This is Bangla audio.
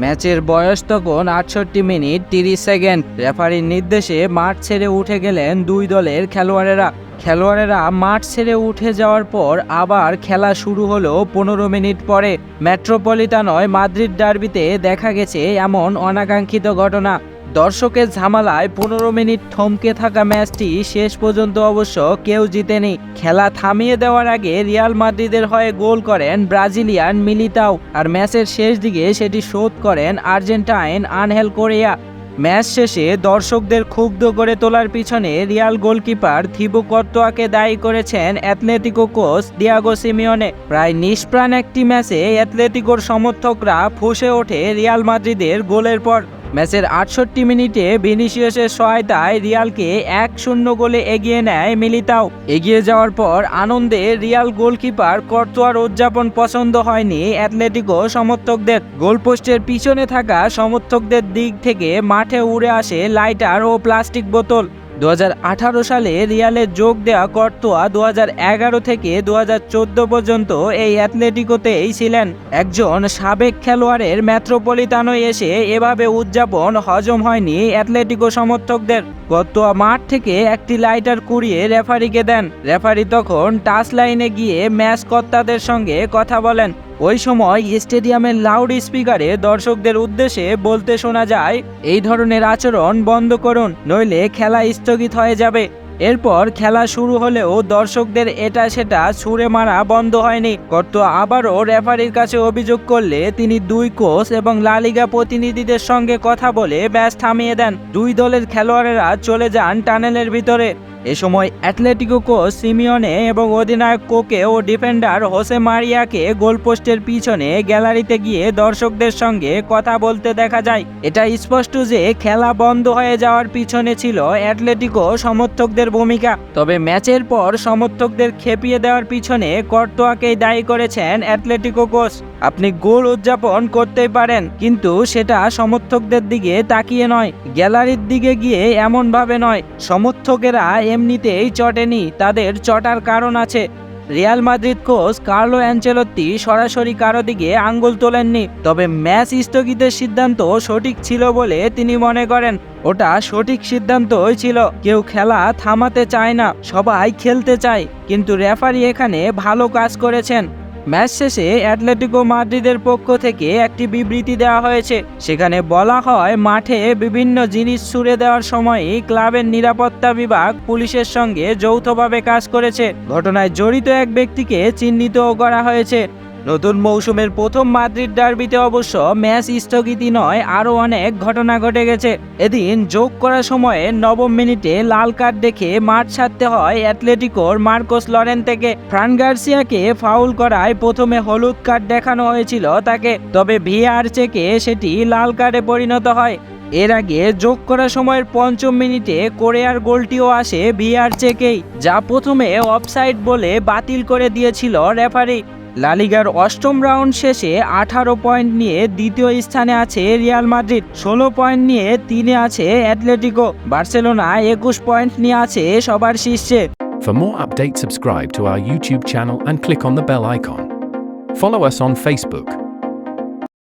ম্যাচের বয়স তখন আটষট্টি মিনিট তিরিশ সেকেন্ড। রেফারির নির্দেশে মাঠ ছেড়ে উঠে গেলেন দুই দলের খেলোয়াড়েরা। খেলোয়াড়েরা মাঠ ছেড়ে উঠে যাওয়ার পর আবার খেলা শুরু হলো পনেরো মিনিট পরে। মেট্রোপলিটানয় মাদ্রিদ ডার্বিতে দেখা গেছে এমন অনাকাঙ্ক্ষিত ঘটনা। দর্শকের ঝামেলায় পনেরো মিনিট থমকে থাকা ম্যাচটি শেষ পর্যন্ত অবশ্য কেউ জিতেনি। খেলা থামিয়ে দেওয়ার আগে রিয়াল মাদ্রিদের হয়ে গোল করেন ব্রাজিলিয়ান মিলিতাও। আর ম্যাচের শেষ দিকে সেটি শোধ করেন আর্জেন্টাইন আনহেল কোরিয়া। ম্যাচ শেষে দর্শকদের ক্ষুব্ধ করে তোলার পিছনে রিয়াল গোলকিপার থিবু কর্তোয়াকে দায়ী করেছেন অ্যাথলেটিকো কোচ ডিয়াগো সিমিওনে। প্রায় নিষ্প্রাণ একটি ম্যাচে অ্যাথলেটিকোর সমর্থকরা ফুঁসে ওঠে রিয়াল মাদ্রিদের গোলের পর। ম্যাচের আটষট্টি মিনিটে ভিনিসিয়াসের সহায়তায় রিয়ালকে এক শূন্য গোলে এগিয়ে নেয় মিলিতাও। এগিয়ে যাওয়ার পর আনন্দে রিয়াল গোলকিপার কর্তোয়ার উদযাপন পছন্দ হয়নি অ্যাথলেটিকো সমর্থকদের। গোলপোস্টের পিছনে থাকা সমর্থকদের দিক থেকে মাঠে উড়ে আসে লাইটার ও প্লাস্টিক বোতল। দু হাজার আঠারো সালে রিয়ালে যোগ দেওয়া কর্তোয়া দু হাজার এগারো থেকে দুহাজার চোদ্দ পর্যন্ত এই অ্যাথলেটিকোতেই ছিলেন। একজন সাবেক খেলোয়াড়ের মেট্রোপলিটানো এসে এভাবে উদযাপন হজম হয়নি অ্যাথলেটিকো সমর্থকদের। কর্তোয়া মাঠ থেকে একটি লাইটার কুড়িয়ে রেফারিকে দেন। রেফারি তখন টাচ লাইনে গিয়ে ম্যাচ কর্তাদের সঙ্গে কথা বলেন। ওই সময় স্টেডিয়ামের লাউড স্পিকারে দর্শকদের উদ্দেশ্যে বলতে শোনা যায়, এই ধরনের আচরণ বন্ধ করুন, নইলে খেলা স্থগিত হয়ে যাবে। এরপর খেলা শুরু হলেও দর্শকদের এটা সেটা ছুঁড়ে মারা বন্ধ হয়নি। কর্ত আবারও রেফারির কাছে অভিযোগ করলে তিনি দুই কোচ এবং লালিগা প্রতিনিধিদের সঙ্গে কথা বলে ম্যাচ থামিয়ে দেন। দুই দলের খেলোয়াড়েরা চলে যান টানেলের ভিতরে। এ সময় অ্যাথলেটিকো কোচ সিমিওনে এবং অধিনায়ক কোকে ও ডিফেন্ডার হোসে মারিয়াকে গোলপোস্টের পিছনে গ্যালারিতে গিয়ে দর্শকদের সঙ্গে কথা বলতে দেখা যায়। এটা স্পষ্ট যে খেলা বন্ধ হয়ে যাওয়ার পিছনে ছিল অ্যাথলেটিকো সমর্থকদের ভূমিকা। তবে ম্যাচের পর সমর্থকদের খেপিয়ে দেওয়ার পিছনে কর্তোয়াকেই দায়ী করেছেন অ্যাথলেটিকো কোচ। আপনি গোল উদযাপন করতেই পারেন, কিন্তু সেটা সমর্থকদের দিকে তাকিয়ে নয়, গ্যালারির দিকে গিয়ে এমনভাবে নয়। সমর্থকেরা এমনিতেই চটেনি, তাদের চটার কারণ আছে। Real Madrid coach Carlo Ancelotti সরাসরি কারও দিকে আঙ্গুল তোলেননি, তবে ম্যাচ স্থগিতের সিদ্ধান্ত সঠিক ছিল বলে তিনি মনে করেন। ওটা সঠিক সিদ্ধান্তই ছিল, কেউ খেলা থামাতে চায় না, সবাই খেলতে চায়, কিন্তু রেফারি এখানে ভালো কাজ করেছেন। ম্যাচ শেষে অ্যাটলেটিকো মাদ্রিদের পক্ষ থেকে একটি বিবৃতি দেওয়া হয়েছে। সেখানে বলা হয়, মাঠে বিভিন্ন জিনিস ছুড়ে দেওয়ার সময়ই ক্লাবের নিরাপত্তা বিভাগ পুলিশের সঙ্গে যৌথভাবে কাজ করেছে। ঘটনায় জড়িত এক ব্যক্তিকে চিহ্নিতও করা হয়েছে। নতুন মৌসুমের প্রথম মাদ্রিদ ডার্বিতে অবশ্য ম্যাচ স্থগিতই নয়, আরও অনেক ঘটনা ঘটে গেছে। এদিন যোগ করার সময়ে নবম মিনিটে লাল কার্ড দেখে মাঠ ছাড়তে হয় অ্যাথলেটিকোর মার্কোস লরেন থেকে ফ্রান গার্সিয়াকে ফাউল করায় প্রথমে হলুদ কার্ড দেখানো হয়েছিল তাকে, তবে ভিআর চেকে সেটি লাল কার্ডে পরিণত হয়। এর আগে যোগ করার সময়ের পঞ্চম মিনিটে কোরিয়ার গোলটিও আসে ভিআর চেকেই, যা প্রথমে অফসাইড বলে বাতিল করে দিয়েছিল রেফারি। লালিগার অষ্টম রাউন্ড শেষে আঠারো পয়েন্ট নিয়ে দ্বিতীয় স্থানে আছে রিয়াল মাদ্রিদ ষোলো পয়েন্ট নিয়ে তিনে আছে অ্যাটলেটিকো বার্সেলোনা একুশ পয়েন্ট নিয়ে আছে সবার শীর্ষে For more updates, subscribe to our YouTube channel and click on the bell icon. Follow us on Facebook.